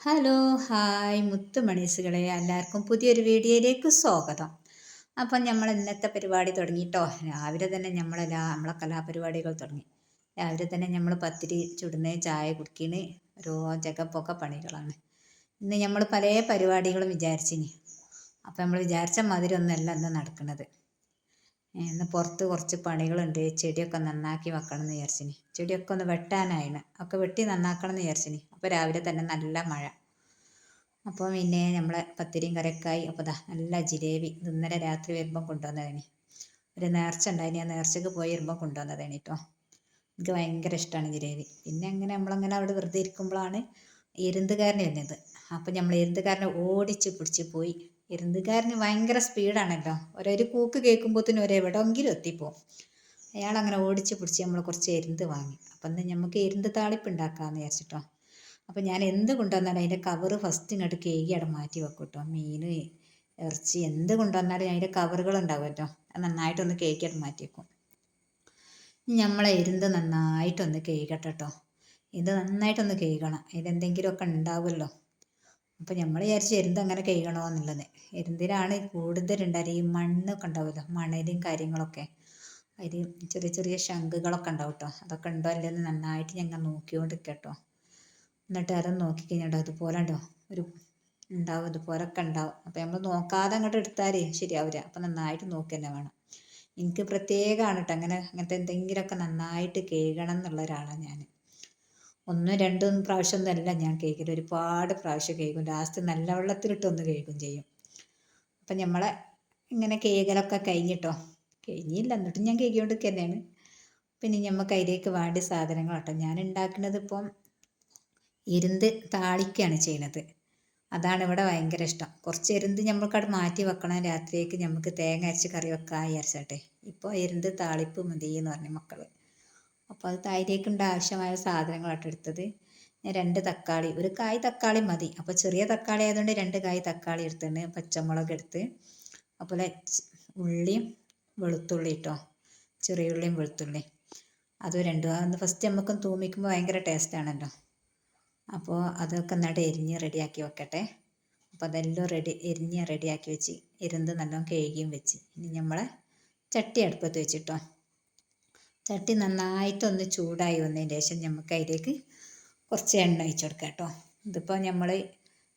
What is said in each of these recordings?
Hello hi മുത്തുമണീസുകളെ. എല്ലാവർക്കും പുതിയൊരു വീഡിയോയിലേക്ക് സ്വാഗതം. അപ്പം നമ്മൾ ഇന്നത്തെ പരിപാടി തുടങ്ങിയിട്ടോ? രാവിലെ തന്നെ നമ്മളെല്ലാ നമ്മളെ കലാപരിപാടികൾ തുടങ്ങി. രാവിലെ തന്നെ നമ്മൾ പത്തിരി ചുടുന്ന ചായ കുടിക്കണ് ഓരോ ജഗപ്പൊക്കെ പണികളാണ്. ഇന്ന് നമ്മൾ പല പരിപാടികളും വിചാരിച്ചിനി. അപ്പം നമ്മൾ വിചാരിച്ച മാതിരി ഒന്നല്ല ഇന്ന് നടക്കുന്നത് ഇന്ന് പുറത്ത് കുറച്ച് പണികളുണ്ട്. ചെടിയൊക്കെ നന്നാക്കി വെക്കണം എന്ന് വിചാരിച്ചിനി. ചെടിയൊക്കെ ഒന്ന് വെട്ടാനായിന്. ഒക്കെ വെട്ടി നന്നാക്കണം എന്ന് വിചാരിച്ചിനി. അപ്പോൾ രാവിലെ തന്നെ നല്ല മഴ. അപ്പോൾ പിന്നെ നമ്മളെ പത്തിരിയും കറിയൊക്കെയായി അപ്പോൾ ദാ നല്ല ജിലേബി ഇന്നലെ രാത്രി വരുമ്പം കൊണ്ടുവന്നതാണ് ഒരു നേർച്ച ഉണ്ടായിനി. ആ നേർച്ചക്ക് പോയി വരുമ്പം കൊണ്ടുവന്നതാണ് കേട്ടോ എനിക്ക് ഭയങ്കര ഇഷ്ടമാണ് ജിലേബി. പിന്നെ അങ്ങനെ നമ്മളങ്ങനെ അവിടെ വെറുതെ ഇരിക്കുമ്പോഴാണ് എരുന്തുകാരൻ വരുന്നത്. അപ്പോൾ നമ്മൾ എരുന്തുകാരനെ ഓടിച്ച് പിടിച്ച് പോയി എരുന്തുകാരന് ഭയങ്കര സ്പീഡാണല്ലോ. ഓരോരു കൂക്ക് കേൾക്കുമ്പോഴത്തേനും ഒരു എവിടെയെങ്കിലും എത്തിപ്പോവും. അയാൾ അങ്ങനെ ഓടിച്ച് പിടിച്ച് നമ്മൾ കുറച്ച് എരുന്ത് വാങ്ങി. അപ്പം എന്നാൽ നമുക്ക് എരുന്ത് താളിപ്പ് ഉണ്ടാക്കാമെന്ന് വിചാരിച്ചിട്ടോ. അപ്പം ഞാൻ എന്ത് കൊണ്ടുവന്നാലും അതിന്റെ കവറ് ഫസ്റ്റ് ഇങ്ങോട്ട് കേകി അവിടെ മാറ്റി വെക്കും കേട്ടോ മീൻ ഇറച്ചി എന്ത് കൊണ്ടുവന്നാലും അതിന്റെ കവറുകൾ ഉണ്ടാവുമല്ലോ അത് നന്നായിട്ടൊന്ന് കേക്കി അവിടെ മാറ്റി വെക്കും. നമ്മളെ എരുന്ത് നന്നായിട്ടൊന്ന് കേൾക്കട്ടെ കേട്ടോ ഇത് നന്നായിട്ടൊന്ന് കേൾക്കണം അതിലെന്തെങ്കിലുമൊക്കെ ഉണ്ടാവുമല്ലോ. അപ്പോൾ നമ്മൾ വിചാരിച്ചു എരുന്ത് അങ്ങനെ കഴിയണമെന്നുള്ളത് എരുന്തിനാണ് കൂടുതലുണ്ടാകുക ഈ മണ്ണൊക്കെ ഉണ്ടാവുമല്ലോ മണലും കാര്യങ്ങളൊക്കെ. അതിൽ ചെറിയ ചെറിയ ശംഖുകളൊക്കെ ഉണ്ടാവും കേട്ടോ അതൊക്കെ ഉണ്ടോ അല്ലെന്ന് നന്നായിട്ട് ഞങ്ങൾ നോക്കിക്കൊണ്ട് കേട്ടോ എന്നിട്ട് അത് നോക്കി കഴിഞ്ഞാൽ അതുപോലെ ഉണ്ടോ ഒരു ഉണ്ടാവും ഒക്കെ ഉണ്ടാവും. അപ്പോൾ നമ്മൾ നോക്കാതെ അങ്ങോട്ട് എടുത്താലേ ശരിയാവില്ല അപ്പോൾ നന്നായിട്ട് നോക്കി തന്നെ വേണം. എനിക്ക് പ്രത്യേകമാണ് കേട്ടോ അങ്ങനെ അങ്ങനത്തെ എന്തെങ്കിലുമൊക്കെ നന്നായിട്ട് കേൾക്കണം എന്നുള്ള ഒരാളാണ് ഞാൻ ഒന്നും രണ്ടും പ്രാവശ്യം ഒന്നല്ല ഞാൻ കേൾക്കൽ ഒരുപാട് പ്രാവശ്യം കേൾക്കും. ലാസ്റ്റ് നല്ല വെള്ളത്തിലിട്ടൊന്ന് കേൾക്കും ചെയ്യും. അപ്പം നമ്മളെ ഇങ്ങനെ കേകലൊക്കെ കഴിഞ്ഞിട്ടോ? കഴിഞ്ഞില്ല. എന്നിട്ടും ഞാൻ കേൾക്കൊണ്ടിരിക്കുക തന്നെയാണ് പിന്നെ നമുക്ക് അതിലേക്ക് വേണ്ട സാധനങ്ങൾ കേട്ടോ ഞാൻ ഉണ്ടാക്കുന്നത് ഇപ്പം ഇരുന്ത് താളിക്കുകയാണ് ചെയ്യുന്നത് അതാണ് ഇവിടെ ഭയങ്കര ഇഷ്ടം. കുറച്ച് എരുന്ത് നമ്മൾക്കവിടെ മാറ്റി വെക്കണം. രാത്രിയേക്ക് നമുക്ക് തേങ്ങ അരച്ച് കറി വെക്കാൻ വിചാരിച്ചാട്ടെ. ഇപ്പോൾ എരുന്ത് താളിപ്പ് മതി എന്ന് പറഞ്ഞു മക്കൾ അപ്പോൾ അത് തൈരേക്കുണ്ട് ആവശ്യമായ സാധനങ്ങളാണ് എടുത്തത്. രണ്ട് തക്കാളി ഒരു കായ് തക്കാളി മതി. അപ്പോൾ ചെറിയ തക്കാളി ആയതുകൊണ്ട് രണ്ട് കായ് തക്കാളി എടുത്തിട്ടുണ്ട് പച്ചമുളക് എടുത്ത്. അതുപോലെ ഉള്ളിയും വെളുത്തുള്ളി കേട്ടോ ചെറിയ ഉള്ളിയും വെളുത്തുള്ളി. അതും രണ്ടും അന്ന് ഫസ്റ്റ് നമുക്ക് തൂമിക്കുമ്പോൾ ഭയങ്കര ടേസ്റ്റാണല്ലോ അപ്പോൾ അതൊക്കെ എന്നിട്ട് എരിഞ്ഞ് റെഡിയാക്കി വെക്കട്ടെ. അപ്പോൾ അതെല്ലാം റെഡി എരിഞ്ഞ് റെഡിയാക്കി വെച്ച് ഇരുന്ന് നല്ലോണം കഴുകിയും വെച്ച്. ഇനി നമ്മളെ ചട്ടി അടുപ്പത്ത് വെച്ചിട്ടോ. ചട്ടി നന്നായിട്ടൊന്ന് ചൂടായി വന്നതിന് ശേഷം നമുക്ക് അതിലേക്ക് കുറച്ച് എണ്ണ ഒഴിച്ചു കൊടുക്കാം കേട്ടോ. ഇതിപ്പോൾ നമ്മൾ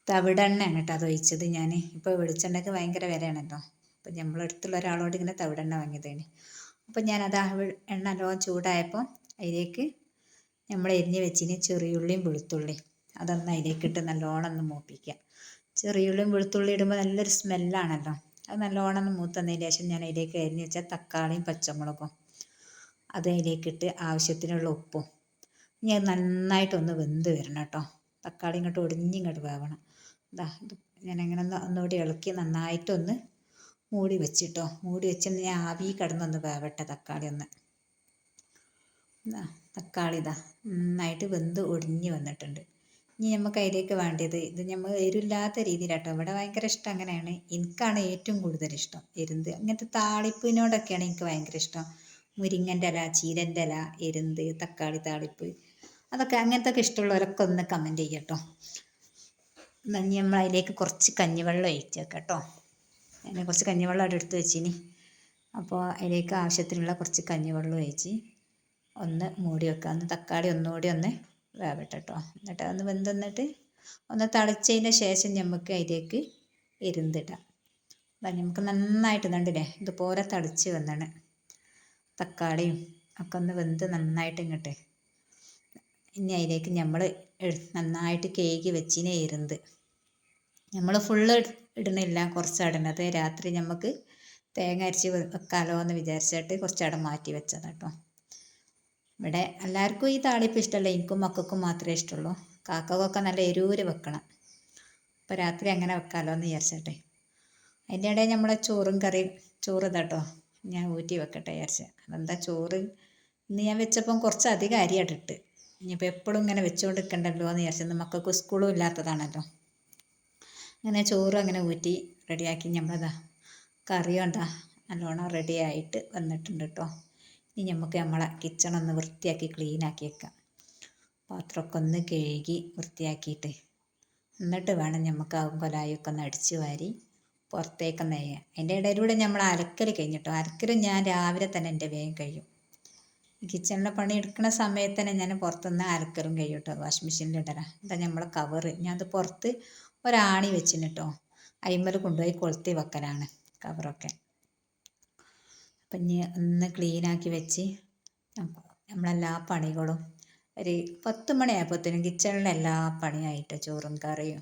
തവിടെണ്ണയാണ് കേട്ടോ അത് ഒഴിച്ചത് ഞാൻ ഇപ്പോൾ വെളിച്ചെണ്ണയ്ക്ക് ഭയങ്കര വിലയാണല്ലോ. അപ്പോൾ നമ്മളടുത്തുള്ള ഒരാളോട് ഇങ്ങനെ തവിടെണ്ണ വാങ്ങിയതാണ് അപ്പം ഞാനത് ആ എണ്ണ നല്ലോണം ചൂടായപ്പോൾ അതിലേക്ക് നമ്മൾ എരിഞ്ഞ് വെച്ചിന് ചെറിയുള്ളിയും വെളുത്തുള്ളിയും അതൊന്ന് അതിലേക്ക് ഇട്ട് നല്ലോണം ഒന്ന് മൂപ്പിക്കുക. ചെറിയുള്ളിയും വെളുത്തുള്ളി ഇടുമ്പോൾ നല്ലൊരു സ്മെല്ലാണല്ലോ അത് നല്ലോണം ഒന്ന് മൂത്തതിന് ശേഷം ഞാൻ അതിലേക്ക് അരിഞ്ഞ് വെച്ച തക്കാളിയും പച്ചമുളകും അത് അതിലേക്കിട്ട് ആവശ്യത്തിനുള്ള ഉപ്പും. ഇനി അത് നന്നായിട്ടൊന്ന് വെന്ത് വരണം കേട്ടോ. തക്കാളി ഇങ്ങോട്ട് ഒടിഞ്ഞിങ്ങോട്ട് വേവണം. ഇതാ ഇത് ഞാനങ്ങനെ ഒന്ന് ഒന്നുകൂടി ഇളക്കി നന്നായിട്ടൊന്ന് മൂടി വെച്ചിട്ടോ മൂടി വെച്ച് ഞാൻ ആവി കിടന്നൊന്ന് വേവട്ടെ തക്കാളി ഒന്ന്. തക്കാളി ഇതാ നന്നായിട്ട് വെന്ത് ഒടിഞ്ഞ് വന്നിട്ടുണ്ട്. ഇനി നമുക്ക് അതിലേക്ക് വേണ്ടത് ഇത് നമ്മൾ എരിവില്ലാത്ത രീതിയിലാട്ടോ. ഇവിടെ ഭയങ്കര ഇഷ്ടം അങ്ങനെയാണ്. എനിക്കാണ് ഏറ്റവും കൂടുതൽ ഇഷ്ടം എരുന്ത്. അങ്ങനത്തെ താളിപ്പിനോടൊക്കെയാണ് എനിക്ക് ഭയങ്കര ഇഷ്ടം. മുരിങ്ങന്റെ ഇല ചീരന്റെ ഇല എരുന്ത് തക്കാളി താളിപ്പ് അതൊക്കെ അങ്ങനത്തെ ഇഷ്ടമുള്ളവരൊക്കെ ഒന്ന് കമന്റ് ചെയ്യട്ടോ. നമ്മൾ അതിലേക്ക് കുറച്ച് കഞ്ഞിവെള്ളം ഒഴിച്ചേക്കാം കേട്ടോ അതിനെ കുറച്ച് കഞ്ഞിവെള്ളം അവിടെ എടുത്ത് വെച്ചിനി. അപ്പോൾ അതിലേക്ക് ആവശ്യത്തിനുള്ള കുറച്ച് കഞ്ഞിവെള്ളം ഒഴിച്ച് ഒന്ന് മൂടി വെക്കുക. ഒന്ന് തക്കാളി ഒന്നുകൂടി ഒന്ന് വേവട്ടെ കേട്ടോ എന്നിട്ട് അതൊന്ന് വെന്തെന്നിട്ട് ഒന്ന് തിളച്ചതിന് ശേഷം നമുക്ക് അതിലേക്ക് എരുന്തിടാം നമുക്ക് നന്നായിട്ട് നണ്ടില്ലേ ഇതുപോലെ തളിച്ച് വന്നാണ്. തക്കാളിയും ഒക്കെ ഒന്ന് വെന്ത് നന്നായിട്ട് ഇങ്ങോട്ട് ഇനി അതിലേക്ക് നമ്മൾ നന്നായിട്ട് കേക്ക് വെച്ചിനെ ഇരുന്ന് നമ്മൾ ഫുള്ള് ഇടണില്ല കുറച്ച് ഇടണത് രാത്രി നമുക്ക് തേങ്ങ അരച്ച് വെക്കാലോ എന്ന് വിചാരിച്ചിട്ട് കുറച്ചവിടെ മാറ്റി വെച്ചതാണ് കേട്ടോ ഇവിടെ എല്ലാവർക്കും ഈ താളിപ്പ് ഇഷ്ടമല്ല എനിക്കും മക്കൾക്കും മാത്രമേ ഇഷ്ടമുള്ളൂ കാക്കകൊക്കെ നല്ല എരൂര് വെക്കണം. അപ്പോൾ രാത്രി അങ്ങനെ വെക്കാലോ എന്ന് വിചാരിച്ചട്ടെ. അതിന്റെ ഇടയിൽ നമ്മളെ ചോറും കറിയും ചോറ് ഇതാട്ടോ ഞാൻ ഊറ്റി വെക്കട്ടെ വിചാരിച്ച. അതെന്താ ചോറ്? ഇന്ന് ഞാൻ വെച്ചപ്പം കുറച്ച് അധികം അരിയായിട്ട് ഇട്ട്. ഇനിയിപ്പോൾ എപ്പോഴും ഇങ്ങനെ വെച്ചുകൊണ്ട് നിൽക്കണ്ടല്ലോ എന്ന് വിചാരിച്ചത് മക്കൾക്ക് സ്കൂളും ഇല്ലാത്തതാണല്ലോ. അങ്ങനെ ചോറ് അങ്ങനെ ഊറ്റി റെഡിയാക്കി നമ്മളതാ കറിയും എന്താ നല്ലോണം റെഡി ആയിട്ട് വന്നിട്ടുണ്ട് കേട്ടോ ഇനി നമുക്ക് നമ്മളെ കിച്ചൺ ഒന്ന് വൃത്തിയാക്കി ക്ലീൻ ആക്കി വെക്കാം. പാത്രമൊക്കെ ഒന്ന് കഴുകി വൃത്തിയാക്കിയിട്ട്. എന്നിട്ട് വേണം നമുക്ക് ആ കൊലായൊക്കെ ഒന്ന് അടിച്ചു വാരി പുറത്തേക്കൊന്ന് ചെയ്യാൻ അതിന്റെ ഇടയിലൂടെ നമ്മൾ അലക്കൽ കഴിഞ്ഞിട്ടോ? അലക്കൽ ഞാൻ രാവിലെ തന്നെ എന്റെ വേഗം കഴിയും. കിച്ചണിലെ പണി എടുക്കുന്ന സമയത്ത് തന്നെ ഞാൻ പുറത്തുനിന്ന് അലക്കലും കഴിയും കേട്ടോ. വാഷിംഗ് മെഷീനിൽ ഇടല. എന്താ നമ്മളെ കവറ് അത് പുറത്ത് ഒരാണി വെച്ചിന് കേട്ടോ അയിമ്മൽ കൊണ്ടുപോയി കൊളുത്തി വെക്കലാണ് കവറൊക്കെ അപ്പം ഇനി ഒന്ന് ക്ലീനാക്കി വെച്ച് നമ്മളെല്ലാ പണികളും ഒരു പത്ത് മണിയായപ്പോഴത്തേനും കിച്ചണിലെ എല്ലാ പണിയായിട്ട് ചോറും കറിയും.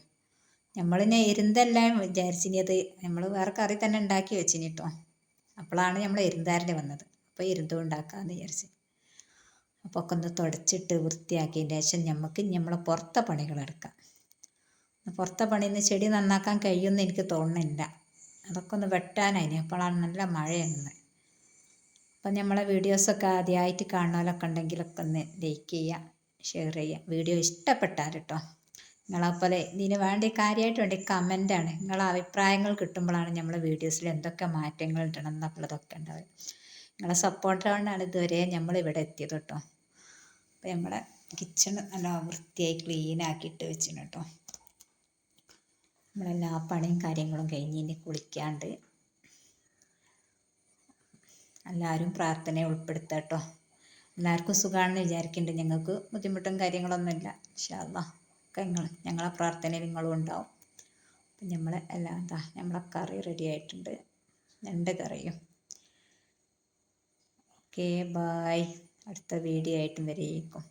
നമ്മൾ ഞാൻ ഇരുന്തെല്ലാം വിചാരിച്ചിനിയത്? നമ്മൾ വേറെ കറി തന്നെ ഉണ്ടാക്കി വെച്ചിനി കേട്ടോ അപ്പോഴാണ് നമ്മൾ എരുന്താരന്റെ വന്നത്. അപ്പോൾ എരുന്തും ഉണ്ടാക്കാമെന്ന് വിചാരിച്ച്. അപ്പോൾ ഒക്കെ ഒന്ന് തുടച്ചിട്ട് വൃത്തിയാക്കിയതിന് ശേഷം നമുക്ക് നമ്മളെ പുറത്തെ പണികളെടുക്കാം പുറത്തെ പണിയിൽ ചെടി നന്നാക്കാൻ കഴിയുമെന്ന് എനിക്ക് തോന്നുന്നില്ല. അതൊക്കെ ഒന്ന് വെട്ടാനായിന്. അപ്പോഴാണ് നല്ല മഴയുന്നത് അപ്പം നമ്മളെ വീഡിയോസൊക്കെ ആദ്യമായിട്ട് കാണുന്നവരൊക്കെ ഉണ്ടെങ്കിലൊക്കെ ഒന്ന് ലൈക്ക് ചെയ്യുക ഷെയർ ചെയ്യുക. വീഡിയോ ഇഷ്ടപ്പെട്ടാൽ കേട്ടോ നിങ്ങളെപ്പോലെ ഇതിന് വേണ്ടി കാര്യമായിട്ട് വേണ്ടി ആണ്. നിങ്ങളെ അഭിപ്രായങ്ങൾ കിട്ടുമ്പോഴാണ് നമ്മൾ വീഡിയോസിൽ എന്തൊക്കെ മാറ്റങ്ങൾ ഇടണം എന്നുള്ളതൊക്കെ ഉണ്ടാവുക. നിങ്ങളെ സപ്പോർട്ട് കൊണ്ടാണ് ഇതുവരെ നമ്മൾ ഇവിടെ എത്തിയത് കേട്ടോ. അപ്പോൾ നമ്മളെ കിച്ചൺ നല്ല വൃത്തിയായി ക്ലീൻ ആക്കിയിട്ട് വെച്ചിന് കേട്ടോ. നമ്മളെല്ലാ പണിയും കാര്യങ്ങളും കഴിഞ്ഞ് ഇനി കുളിക്കാണ്ട് എല്ലാവരും പ്രാർത്ഥനയെ ഉൾപ്പെടുത്തട്ടോ എല്ലാവർക്കും സുഖമാണെന്ന് വിചാരിക്കുന്നുണ്ട് ഞങ്ങൾക്ക് ബുദ്ധിമുട്ടും കാര്യങ്ങളൊന്നുമില്ല. ഇൻഷാല്ല ഒക്കെ ഞങ്ങളെ പ്രാർത്ഥനയിൽ നിങ്ങളും ഉണ്ടാവും. അപ്പം നമ്മൾ എല്ലാം എന്താ നമ്മളെ കറി റെഡി ആയിട്ടുണ്ട്. രണ്ട് കറിയും. ഓക്കെ ബായ് അടുത്ത വീഡിയോ ആയിട്ടും വരേക്കും.